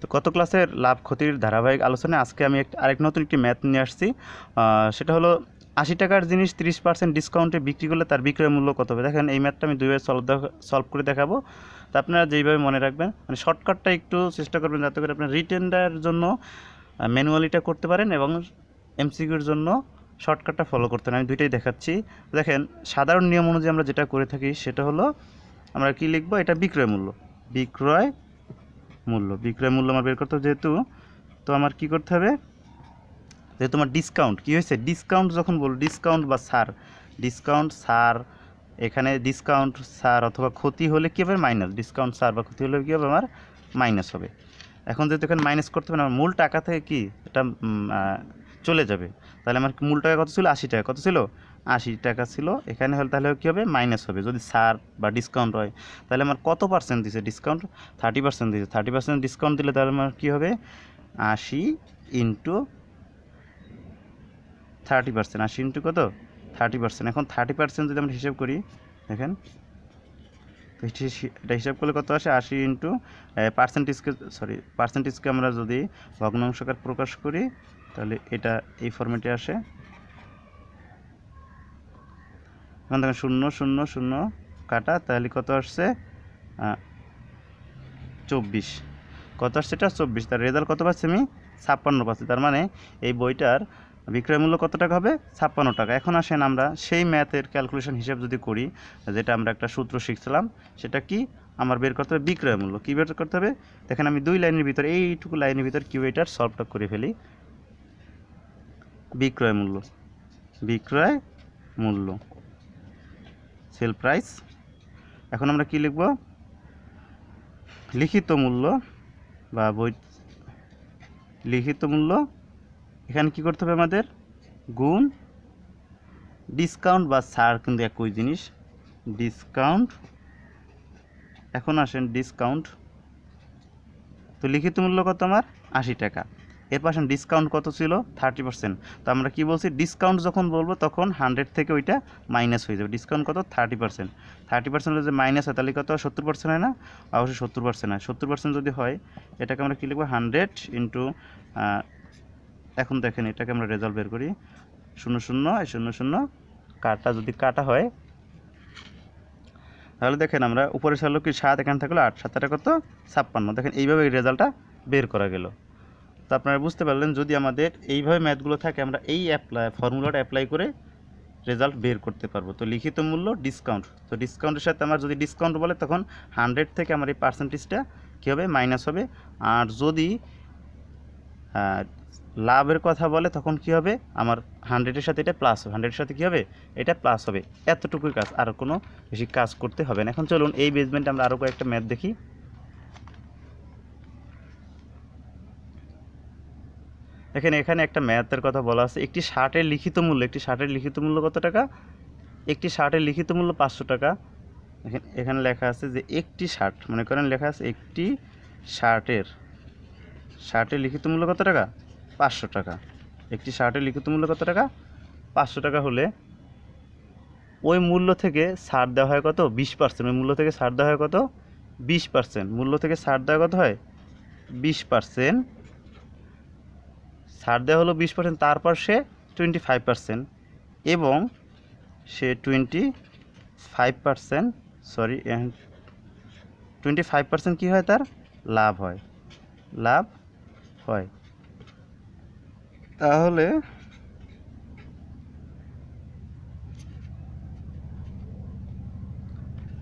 তো কত ক্লাসের লাভ ক্ষতির ধারাবাহিক আলোচনায় আজকে আমি একটা আরেক নতুন একটি ম্যাথ নিয়ে আসছি। সেটা হলো আশি টাকার জিনিস তিরিশ পার্সেন্ট ডিসকাউন্টে বিক্রি করলে তার বিক্রয় মূল্য কত হবে? দেখেন, এই ম্যাথটা আমি দুইভাবে সলভ সলভ করে দেখাবো। তো আপনারা যেইভাবে মনে রাখবেন মানে শর্টকাটটা একটু চেষ্টা করবেন যাতে করে আপনার রিটেনটার জন্য ম্যানুয়ালিটা করতে পারেন এবং এমসিকিউর জন্য শর্টকাটটা ফলো করতে আমি দুইটাই দেখাচ্ছি। দেখেন, সাধারণ নিয়ম অনুযায়ী আমরা যেটা করে থাকি সেটা হলো, আমরা কি লিখব? এটা বিক্রয় মূল্য। বিক্রয় মূল্য, বিক্রয় মূল্য আমার বের করতে হবে যেহেতু, তো আমার কি করতে হবে? যেহেতু আমার ডিসকাউন্ট কী হয়েছে? ডিসকাউন্ট যখন বল ডিসকাউন্ট বা সার ডিসকাউন্ট সার, এখানে ডিসকাউন্ট সার অথবা ক্ষতি হলে কী হবে? মাইনাস ডিসকাউন্ট সার বা ক্ষতি হলে কী হবে? আমার মাইনাস হবে। এখন যেহেতু এখানে মাইনাস করতে হবে না, আমার মূল টাকা থেকে কি? এটা চলে যাবে। তাহলে আমার মূল টাকা কত ছিল? আশি টাকা। কত ছিল? আশি টাকা ছিল। এখানে হলে তাহলে কী হবে? মাইনাস হবে। যদি ছাড় বা ডিসকাউন্ট হয়, তাহলে আমার কত পার্সেন্ট দিছে ডিসকাউন্ট থার্টি পার্সেন্ট দিছে। থার্টি পার্সেন্ট ডিসকাউন্ট দিলে তাহলে আমার কী হবে? আশি ইন্টু থার্টি পার্সেন্ট আশি ইন্টু কত? থার্টি পার্সেন্ট এখন থার্টি পার্সেন্ট যদি আমরা হিসাব করি, দেখেন এটা হিসাব করলে কত আসে? আশি ইন্টু পার্সেন্টেজকে সরি পার্সেন্টেজকে আমরা যদি ভগ্নাংশকার প্রকাশ করি তাহলে এটা এই ফর্মেটে আসে। এখন দেখেন শূন্য শূন্য শূন্য কাটা, তাহলে কত আসছে? চব্বিশ। কত আসছে এটা? চব্বিশ। তার রেজাল্ট কত পাচ্ছি আমি? ছাপ্পান্ন পাচ্ছি। তার মানে এই বইটার বিক্রয় মূল্য কত টাকা হবে? ছাপ্পান্ন টাকা। এখন আসেন আমরা সেই ম্যাথের ক্যালকুলেশন হিসেব যদি করি, যেটা আমরা একটা সূত্র শিখছিলাম, সেটা কি? আমার বের করতে হবে বিক্রয় মূল্য। কী বের করতে হবে? দেখেন আমি দুই লাইনের ভিতরে, এইটুকু লাইনের ভিতর কিউ এটার সলভটা করে ফেলি। বিক্রয় মূল্য। বিক্রয় মূল্য। সেল প্রাইস এখন আমরা কি লিখব? লিখিত মূল্য বা বই লিখিত মূল্য। এখানে কি করতে হবে আমাদের? গুণ। ডিসকাউন্ট বা ছাড় কিন্তু একই জিনিস। ডিসকাউন্ট এখন আসেন ডিসকাউন্ট তো লিখিত মূল্য কত আমার? আশি টাকা। এর পাশে ডিসকাউন্ট কত ছিল? থার্টি পার্সেন্ট তো আমরা কি বলছি? ডিসকাউন্ট যখন বলব, তখন হান্ড্রেড থেকে ওইটা মাইনাস হয়ে যাবে। ডিসকাউন্ট কত? থার্টি পার্সেন্ট থার্টি পার্সেন্ট যে মাইনাস হয়, তাহলে কত? সত্তর পার্সেন্ট হয় না? অবশ্যই সত্তর পার্সেন্ট হয়। সত্তর পার্সেন্ট যদি হয়, এটাকে আমরা কী লিখব? হান্ড্রেড ইন্টু এখন দেখেন, এটাকে আমরা রেজাল্ট বের করি। শূন্য শূন্য শূন্য শূন্য কাটা যদি কাটা হয়, তাহলে দেখেন আমরা উপরে ছিল কি সাত এখানে থাকল আট, সাতটা কত? ছাপ্পান্ন। দেখেন, এইভাবে রেজাল্টটা বের করা গেল। তো আপনারা বুঝতে পারলেন, যদি আমাদের এইভাবে ম্যাথগুলো থাকে, আমরা এই অ্যাপ্লাই ফর্মুলাটা অ্যাপ্লাই করে রেজাল্ট বের করতে পারব। তো লিখিত মূল্য ডিসকাউন্ট তো ডিসকাউন্টের সাথে আমার যদি ডিসকাউন্ট বলে, তখন হান্ড্রেড থেকে আমার এই পার্সেন্টেজটা কী হবে? মাইনাস হবে। আর যদি লাভের কথা বলে, তখন কি হবে? আমার হান্ড্রেডের সাথে এটা প্লাস হবে। হান্ড্রেডের সাথে কী হবে? এটা প্লাস হবে। এতটুকুই কাজ। আর কোনো বেশি কাজ করতে হবে না। এখন চলুন, এই বেসমেন্টে আমরা আরও কয়েকটা ম্যাথ দেখি। এখানে এখানে একটা ম্যাথের কথা বলা আছে। একটি শার্টের লিখিত মূল্য, একটি শার্টের লিখিত মূল্য কত টাকা? একটি শার্টের লিখিত মূল্য পাঁচশো টাকা। এখানে লেখা আছে যে একটি শার্ট, মনে করেন লেখা আছে একটি শার্টের শার্টের লিখিত মূল্য কত টাকা? পাঁচশো টাকা। একটি শার্টের লিখিত মূল্য কত টাকা? পাঁচশো টাকা হলে ওই মূল্য থেকে ছাড় দেওয়া হয় কত? বিশ পার্সেন্ট। ওই মূল্য থেকে ছাড় দেওয়া হয় কত? বিশ পার্সেন্ট। মূল্য থেকে ছাড় দেওয়া কত হয়? বিশ পার্সেন্ট। ছাড় দেওয়া হলো বিশ পার্সেন্ট তারপর সে টোয়েন্টি ফাইভ পার্সেন্ট এবং সে twenty five percent sorry twenty five percent কী হয় তার? লাভ হয়। লাভ হয়। তাহলে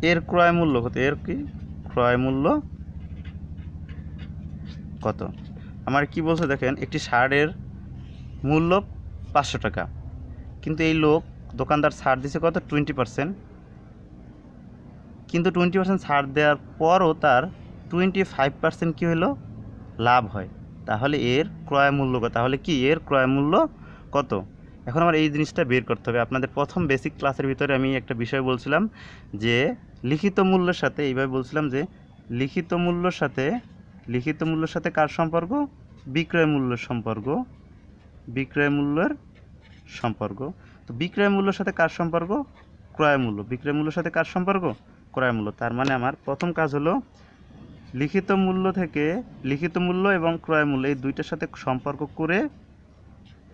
এর ক্রয় মূল্য কত? এর কি? ক্রয় মূল্য কত? আমার কি বলছে দেখেন, একটি শার্টের মূল্য পাঁচশো টাকা। কিন্তু এই লোক দোকানদার ছাড় দিছে কত? Twenty percent. কিন্তু টোয়েন্টি পার্সেন্ট ছাড় দেওয়ার পরও তার টোয়েন্টি ফাইভ পার্সেন্ট কী হলো? লাভ হয়। তাহলে এর ক্রয় মূল্য কত? তাহলে কি এর ক্রয় মূল্য কত? এখন আমার এই জিনিসটা বের করতে হবে। আপনাদের প্রথম বেসিক ক্লাসের ভিতরে আমি একটা বিষয় বলছিলাম যে, লিখিত মূল্যের সাথে এইভাবে বলছিলাম যে, লিখিত মূল্যর সাথে লিখিত মূল্যের সাথে কার সম্পর্ক? বিক্রয় মূল্যের সম্পর্ক। বিক্রয় মূল্যের সম্পর্ক। তো বিক্রয় মূল্যের সাথে কার সম্পর্ক? ক্রয় মূল্য। বিক্রয় মূল্যের সাথে কার সম্পর্ক? ক্রয় মূল্য। তার মানে আমার প্রথম কাজ হলো লিখিত মূল্য থেকে লিখিত মূল্য এবং ক্রয় মূল্য, এই দুইটার সাথে সম্পর্ক করে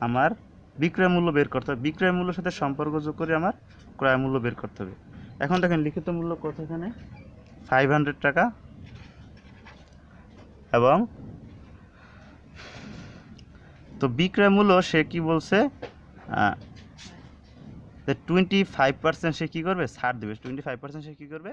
আমার বিক্রয় মূল্য বের করতে হবে। বিক্রয় মূল্যের সাথে সম্পর্ক যোগ করে আমার ক্রয় মূল্য বের করতে হবে। এখন দেখেন লিখিত মূল্য কত এখানে? ফাইভ হান্ড্রেড টাকা। এবং তো বিক্রয় মূল্য সে কি বলছে? টোয়েন্টি ফাইভ পার্সেন্ট সে কী করবে? ছাড় দেবে। টোয়েন্টি ফাইভ পার্সেন্ট সে কী করবে?